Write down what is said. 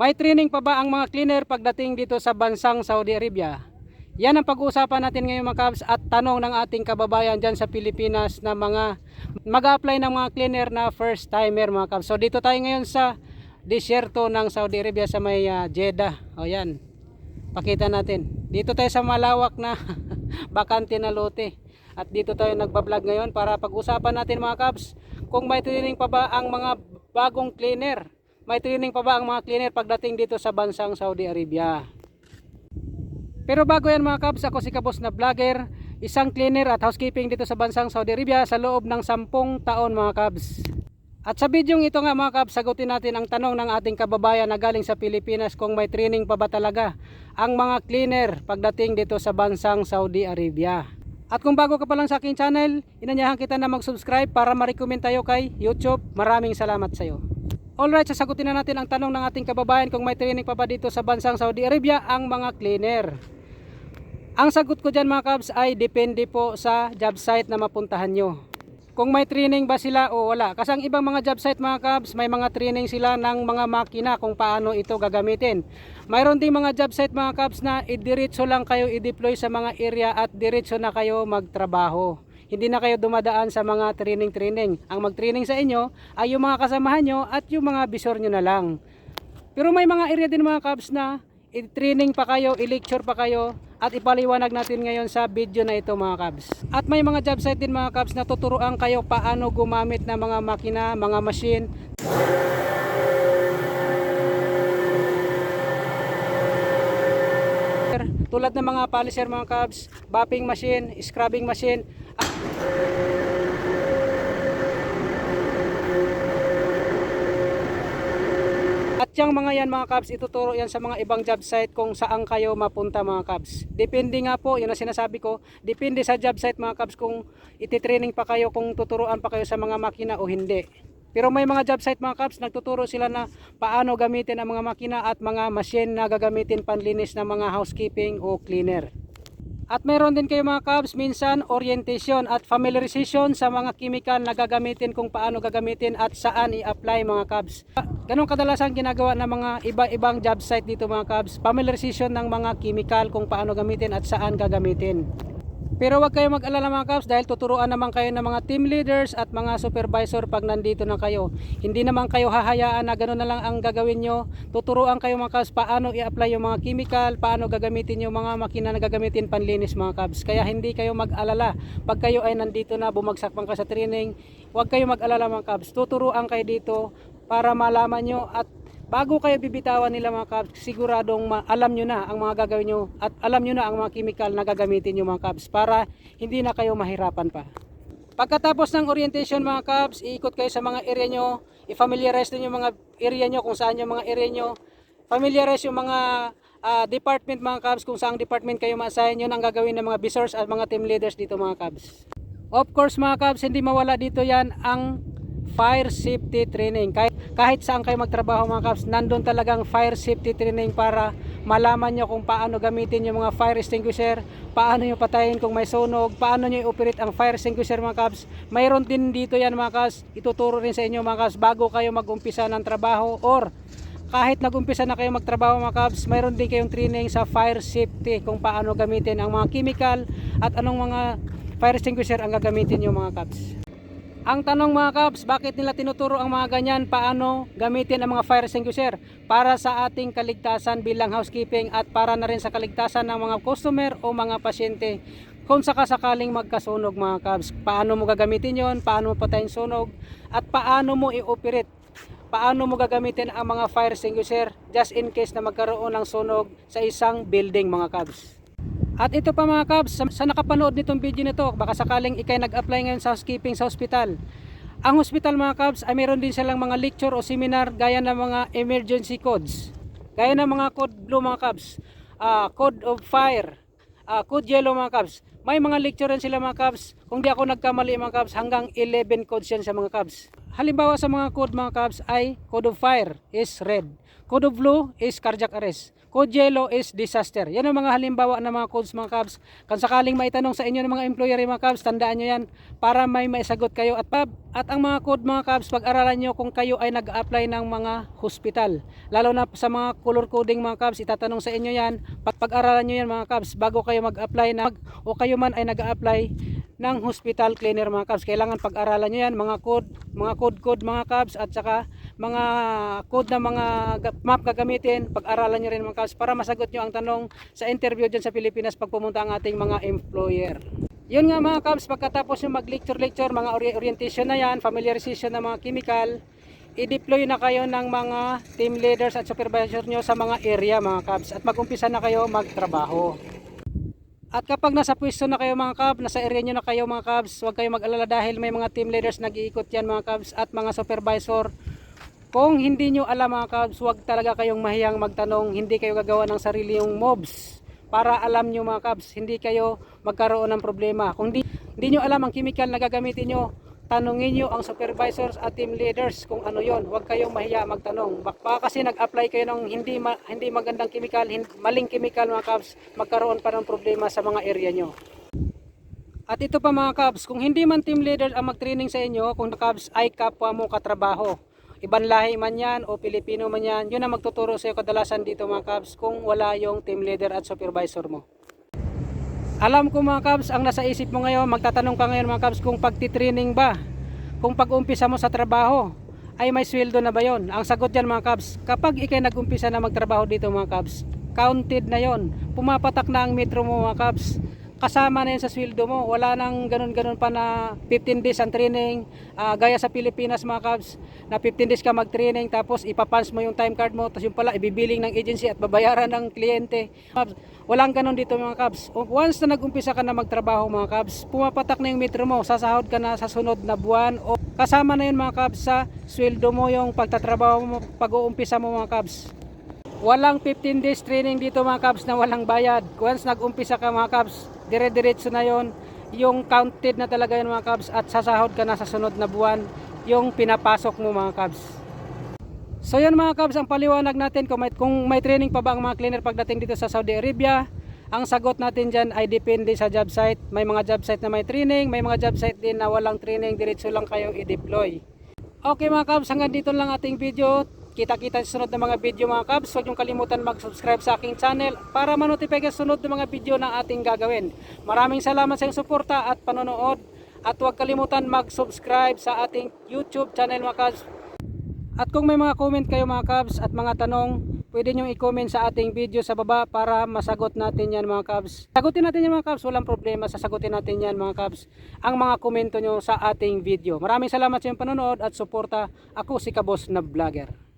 May training pa ba ang mga cleaner pagdating dito sa bansang Saudi Arabia? Yan ang pag-uusapan natin ngayon mga kabs at tanong ng ating kababayan dyan sa Pilipinas na mga mag-apply ng mga cleaner na first timer mga kabs. So dito tayo ngayon sa disyerto ng Saudi Arabia sa may ah, Jeddah. O yan, pakita natin. Dito tayo sa malawak na bakante na lote. At dito tayo nagbablog ngayon para pag-usapan natin mga kabs kung may training pa ba ang mga bagong cleaner. May training pa ba ang mga cleaner pagdating dito sa bansang Saudi Arabia. Pero bago yan mga kabs, ako si Kabos na vlogger, isang cleaner at housekeeping dito sa bansang Saudi Arabia sa loob ng 10 taon mga kabs. At sa bidyong ito nga mga kabs, sagutin natin ang tanong ng ating kababayan na galing sa Pilipinas kung may training pa ba talaga ang mga cleaner pagdating dito sa bansang Saudi Arabia. At kung bago ka pa lang sa aking channel, inanyahan kita na mag-subscribe para ma-recommend tayo kay YouTube. Maraming salamat sa iyo. Alright, sasagutin na natin ang tanong ng ating kababayan kung may training pa ba dito sa bansang Saudi Arabia ang mga cleaner. Ang sagot ko dyan mga kabs ay depende po sa job site na mapuntahan nyo. Kung may training ba sila o wala. Kasi ang ibang mga job site mga kabs, may mga training sila ng mga makina kung paano ito gagamitin. Mayroon ding mga job site mga kabs na idiretso lang kayo i-deploy sa mga area at diretso na kayo magtrabaho. Hindi na kayo dumadaan sa mga training-training. Ang mag-training sa inyo ay yung mga kasamahan nyo at yung mga bisor nyo na lang. Pero may mga area din mga kabs na i-training pa kayo, i-lecture pa kayo at ipaliwanag natin ngayon sa video na ito mga kabs. At may mga job site din mga kabs na tuturuan kayo paano gumamit ng mga makina, mga machine. Tulad ng mga polisher mga kabs, buffing machine, scrubbing machine, At yung mga yan mga Cubs, ituturo yan sa mga ibang job site kung saan kayo mapunta mga Cubs. Depende nga po, yun ang sinasabi ko, depende sa job site mga Cubs kung ititraining pa kayo, kung tuturuan pa kayo sa mga makina o hindi. Pero may mga job site mga Cubs, nagtuturo sila na paano gamitin ang mga makina at mga machine na gagamitin panlinis ng mga housekeeping o cleaner. At meron din kayo mga Cubs, minsan orientation at familiarization sa mga chemical na gagamitin kung paano gagamitin at saan i-apply mga Cubs. Ganun kadalasan ginagawa ng mga iba-ibang job site dito mga Cubs. Familiarization ng mga chemical kung paano gamitin at saan gagamitin. Pero wag kayo mag-alala mga Cubs dahil tuturuan naman kayo ng mga team leaders at mga supervisor pag nandito na kayo. Hindi naman kayo hahayaan na gano'n na lang ang gagawin nyo. Tuturuan kayo mga Cubs paano i-apply yung mga chemical, paano gagamitin yung mga makina na gagamitin panlinis mga Cubs. Kaya hindi kayo mag-alala. Pag kayo ay nandito na bumagsak pang ka sa training, wag kayo mag-alala mga Cubs. Tuturuan kayo dito para malaman nyo at bago kayo bibitawan nila mga Cubs, siguradong alam nyo na ang mga gagawin nyo at alam nyo na ang mga chemical na gagamitin nyo mga Cubs para hindi na kayo mahirapan pa. Pagkatapos ng orientation mga Cubs, iikot kayo sa mga area nyo, i-familiarize din yung mga area nyo kung saan yung mga area nyo, familiarize yung mga ah, department mga Cubs kung saang department kayo ma-assign, yun ang gagawin ng mga visors at mga team leaders dito mga Cubs. Of course mga Cubs, hindi mawala dito yan ang fire safety training. Kahit, kahit saan kayo magtrabaho mga Cubs, nandun talagang fire safety training para malaman nyo kung paano gamitin yung mga fire extinguisher, paano nyo patayin kung may sunog, paano nyo i-operate ang fire extinguisher mga Cubs. Mayroon din dito yan mga Cubs, ituturo rin sa inyo mga Cubs bago kayo mag-umpisa ng trabaho or kahit nag-umpisa na kayo magtrabaho mga Cubs, mayroon din kayong training sa fire safety kung paano gamitin ang mga chemical at anong mga fire extinguisher ang gagamitin nyo mga Cubs. Ang tanong mga Cubs, bakit nila tinuturo ang mga ganyan paano gamitin ang mga fire extinguisher para sa ating kaligtasan bilang housekeeping at para na rin sa kaligtasan ng mga customer o mga pasyente kung sakasakaling magkasunog mga Cubs. Paano mo gagamitin yon, paano mo patayin sunog at paano mo i-operate paano mo gagamitin ang mga fire extinguisher just in case na magkaroon ng sunog sa isang building mga Cubs. At ito pa mga Cubs, sa, sa nakapanood nitong video nito, baka sakaling ikay nag-apply ngayon sa housekeeping sa hospital. Ang hospital mga Cubs ay meron din silang mga lecture o seminar gaya ng mga emergency codes. Gaya ng mga code blue mga Cubs, ah, code of fire, ah, code yellow mga Cubs. May mga lecture rin sila mga Cubs. Kung di ako nagkamali mga Cubs, hanggang 11 codes yan sa mga Cubs. Halimbawa sa mga code mga Cubs ay code of fire is red. Code blue is cardiac arrest. Code yellow is disaster. Yan ang mga halimbawa ng mga codes mga Cubs. Kung sakaling maitanong sa inyo ng mga employer mga Cubs, tandaan nyo yan para may maisagot kayo. At, pab, at ang mga code mga Cubs, pag-aralan nyo kung kayo ay nag-apply ng mga hospital. Lalo na sa mga color coding mga Cubs, itatanong sa inyo yan. Pag- Pag-aralan nyo yan mga Cubs bago kayo mag-apply na o kayo man ay nag-apply ng hospital cleaner mga Cubs. Kailangan pag-aralan nyo yan, mga code, mga code-code mga Cubs at saka mga code na mga ga- map gagamitin, pag-aralan nyo rin mga Cubs para masagot nyo ang tanong sa interview dyan sa Pilipinas pag pumunta ang ating mga employer. Yun nga mga Cubs, pagkatapos yung mag-lecture-lecture, mga ori- orientation na yan, familiarization ng mga chemical, i-deploy na kayo ng mga team leaders at supervisor nyo sa mga area mga Cubs at mag-umpisa na kayo magtrabaho. At kapag nasa pwesto na kayo mga Cubs, nasa area nyo na kayo mga Cubs, huwag kayo mag-alala dahil may mga team leaders nag-iikot yan mga Cubs at mga supervisor. Kung hindi nyo alam mga Cubs, huwag talaga kayong mahiyang magtanong, hindi kayo gagawa ng sarili yung mobs para alam nyo mga Cubs, hindi kayo magkaroon ng problema. Kung hindi, hindi nyo alam ang chemical na gagamitin nyo, tanungin nyo ang supervisors at team leaders kung ano yon. Huwag kayong mahiya magtanong. Bak- Baka kasi nag-apply kayo ng hindi ma- hindi magandang chemical, hin- maling chemical mga Cubs, magkaroon pa ng problema sa mga area nyo. At ito pa mga Cubs, kung hindi man team leader ang mag-training sa inyo, kung Cubs ay kapwa mo katrabaho, ibang lahi man yan o Pilipino man yan, yun ang magtuturo sa iyo kadalasan dito mga Cubs kung wala yung team leader at supervisor mo. Alam ko mga Cubs, ang nasa isip mo ngayon, magtatanong ka ngayon mga Cubs kung pagtitraining ba, kung pag-umpisa mo sa trabaho, ay may sweldo na ba yon? Ang sagot dyan mga Cubs, kapag ikay nag-umpisa na magtrabaho dito mga Cubs, counted na yon. Pumapatak na ang metro mo mga Cubs. Kasama na yun sa sweldo mo. Wala nang ganun-ganun pa na 15 days ang training. Ah, gaya sa Pilipinas mga Cubs, na 15 days ka mag-training tapos ipapans mo yung time card mo tapos yung pala ibibiling ng agency at babayaran ng kliyente. Cubs, walang ganun dito mga Cubs. Once na nag-umpisa ka na magtrabaho mga Cubs, pumapatak na yung metro mo, sasahod ka na sa sunod na buwan o kasama na yun mga Cubs sa sweldo mo yung pagtatrabaho mo, pag-uumpisa mo mga Cubs. Walang 15 days training dito mga Cubs na walang bayad. Once nag-umpisa ka mga Cubs, dire-diretso na yon yung counted na talaga yun mga Cubs at sasahod ka na sa sunod na buwan yung pinapasok mo mga Cubs. So yan mga Cubs ang paliwanag natin kung may, kung may training pa ba ang mga cleaner pagdating dito sa Saudi Arabia. Ang sagot natin dyan ay depende sa job site. May mga job site na may training, may mga job site din na walang training, diretso lang kayo i-deploy. Okay mga Cubs, hanggang dito lang ating video. Kita-kita sa sunod na mga video mga Cubs. Huwag niyong kalimutan mag-subscribe sa aking channel para manotify ka sunod na mga video na ating gagawin. Maraming salamat sa iyong suporta at panonood. At huwag kalimutan mag-subscribe sa ating YouTube channel mga Cubs. At kung may mga comment kayo mga Cubs at mga tanong, pwede nyo i-comment sa ating video sa baba para masagot natin yan mga Cubs. Sagutin natin yan mga Cubs, walang problema, sasagutin natin yan mga Cubs, ang mga komento nyo sa ating video. Maraming salamat sa inyong panonood at suporta. Ako si Kabos na Vlogger.